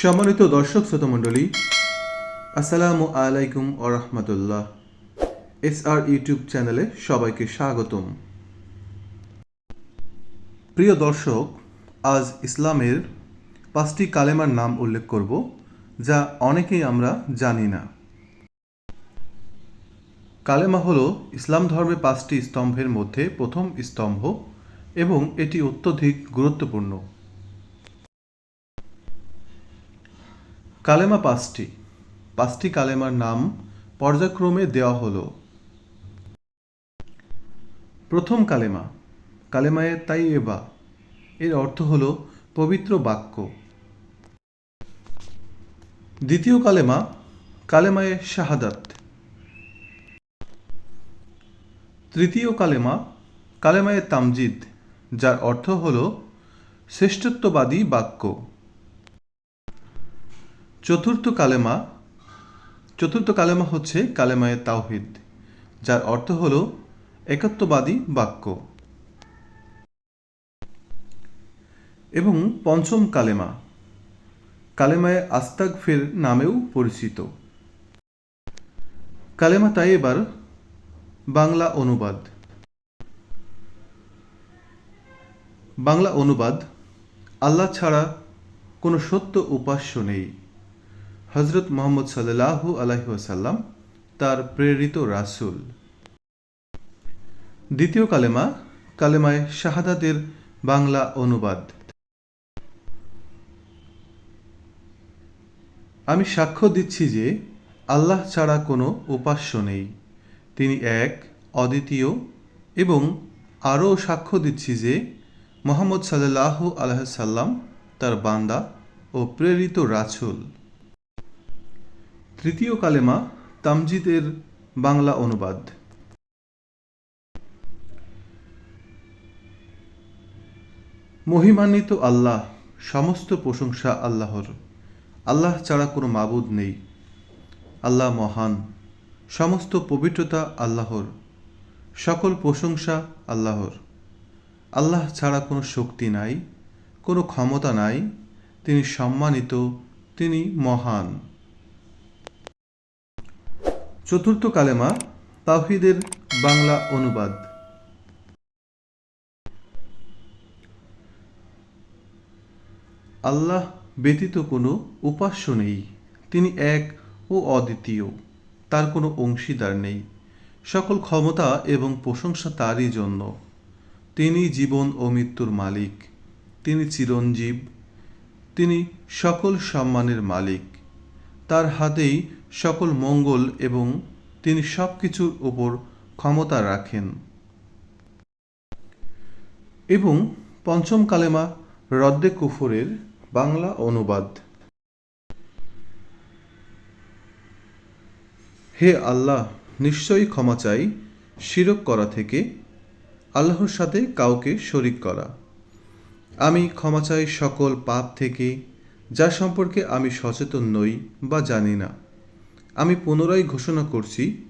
সম্মানিত দর্শক শ্রোতমণ্ডলী আসসালামু আলাইকুম ও রহমতুল্লাহ। এস আর ইউটিউব চ্যানেলে সবাইকে স্বাগতম। প্রিয় দর্শক, আজ ইসলামের পাঁচটি কালেমার নাম উল্লেখ করব, যা অনেকেই আমরা জানি না। কালেমা হল ইসলাম ধর্মের পাঁচটি স্তম্ভের মধ্যে প্রথম স্তম্ভ এবং এটি অত্যধিক গুরুত্বপূর্ণ। কালেমা পাঁচটি। পাঁচটি কালেমার নাম পর্যায়ক্রমে দেওয়া হলো। প্রথম কালেমা, কালেমায়ে তাইয়েবা। এর অর্থ হল পবিত্র বাক্য। দ্বিতীয় কালেমা, কালেমায়ে শাহাদাত। তৃতীয় কালেমা, কালেমায়ে তামজিদ, যার অর্থ হল শ্রেষ্ঠত্ববাদী বাক্য। চতুর্থ কালেমা চতুর্থ কালেমা হচ্ছে কালেমায়ে তাওহিদ, যার অর্থ হল একত্ববাদী বাক্য। এবং পঞ্চম কালেমা, কালেমায়ে আস্তাক ফের নামেও পরিচিত। কালেমা তাই এবার বাংলা অনুবাদ। বাংলা অনুবাদ, আল্লাহ ছাড়া কোনো সত্য উপাস্য নেই। হজরত মোহাম্মদ সাল্লাহু আলহিহাসাল্লাম তার প্রেরিত রাসূল। দ্বিতীয় কালেমা, কালেমায় শাহাদাতের বাংলা অনুবাদ। আমি সাক্ষ্য দিচ্ছি যে, আল্লাহ ছাড়া কোনো উপাস্য নেই। তিনি এক, অদ্বিতীয় এবং আরও সাক্ষ্য দিচ্ছি যে, মোহাম্মদ সাল্লাহ আলহাসাল্লাম তার বান্দা ও প্রেরিত রাসূল। তৃতীয় কালেমা তামজিদের বাংলা অনুবাদ। মহিমান্বিত আল্লাহ, সমস্ত প্রশংসা আল্লাহর। আল্লাহ ছাড়া কোনো মাবুদ নেই। আল্লাহ মহান, সমস্ত পবিত্রতা আল্লাহর। সকল প্রশংসা আল্লাহর। আল্লাহ ছাড়া কোনো শক্তি নাই, কোনো ক্ষমতা নাই, তিনি সম্মানিত, তিনি মহান। চতুর্থ কালেমা, তাওহিদের বাংলা অনুবাদ। আল্লাহ ব্যতীত কোনো উপাস্য নেই, তিনি এক ও অদ্বিতীয়, তার কোনো অংশীদার নেই, সকল ক্ষমতা এবং প্রশংসা তারই জন্য। তিনি জীবন ও মৃত্যুর মালিক, তিনি চিরঞ্জীব, তিনি সকল সম্মানের মালিক। তার হাতেই সকল মঙ্গল এবং তিনি সব কিছুর ওপর ক্ষমতা রাখেন। এবং পঞ্চম কালেমা রদ্দে কুফরের বাংলা অনুবাদ। হে আল্লাহ, নিশ্চয়ই ক্ষমা চাই শিরক করা থেকে, আল্লাহর সাথে কাউকে শরিক করা। আমি ক্ষমা চাই সকল পাপ থেকে যা সম্পর্কে আমি সচেতন নই বা জানি না। আমি পুনরায় ঘোষণা করছি,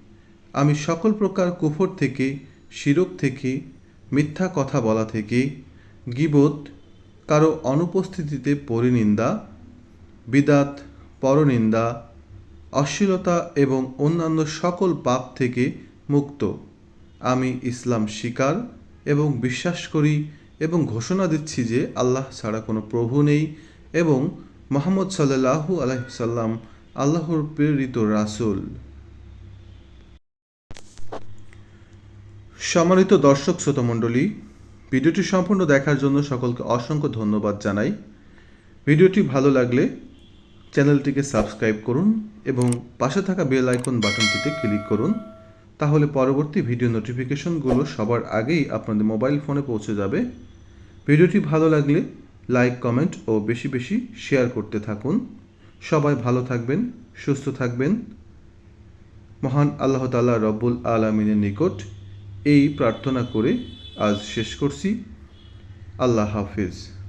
আমি সকল প্রকার কুফর থেকে, শিরক থেকে, মিথ্যা কথা বলা থেকে, গিবত, কারও অনুপস্থিতিতে পরিনিন্দা, বিদাত, পরনিন্দা, অশ্লীলতা এবং অন্যান্য সকল পাপ থেকে মুক্ত। আমি ইসলাম স্বীকার এবং বিশ্বাস করি এবং ঘোষণা দিচ্ছি যে আল্লাহ ছাড়া কোনো প্রভু নেই এবং মোহাম্মদ সাল্লাহু আলহিসাল্লাম আল্লাহর প্রেরিত রাসূল। সম্মানিত দর্শক, শ্রোতমণ্ডলী, ভিডিওটি সম্পূর্ণ দেখার জন্য সকলকে অসংখ্য ধন্যবাদ জানাই। ভিডিওটি ভালো লাগলে চ্যানেলটিকে সাবস্ক্রাইব করুন এবং পাশে থাকা বেল আইকন বাটনটিতে ক্লিক করুন, তাহলে পরবর্তী ভিডিও নোটিফিকেশনগুলো সবার আগেই আপনাদের মোবাইল ফোনে পৌঁছে যাবে। ভিডিওটি ভালো লাগলে লাইক কমেন্ট ও বেশি বেশি শেয়ার করতে থাকুন। সবাই ভালো থাকবেন, সুস্থ থাকবেন। মহান আল্লাহ তাল্লাহ রব্বুল আলমিনের নিকট এই প্রার্থনা করে আজ শেষ করছি। আল্লাহ হাফিজ।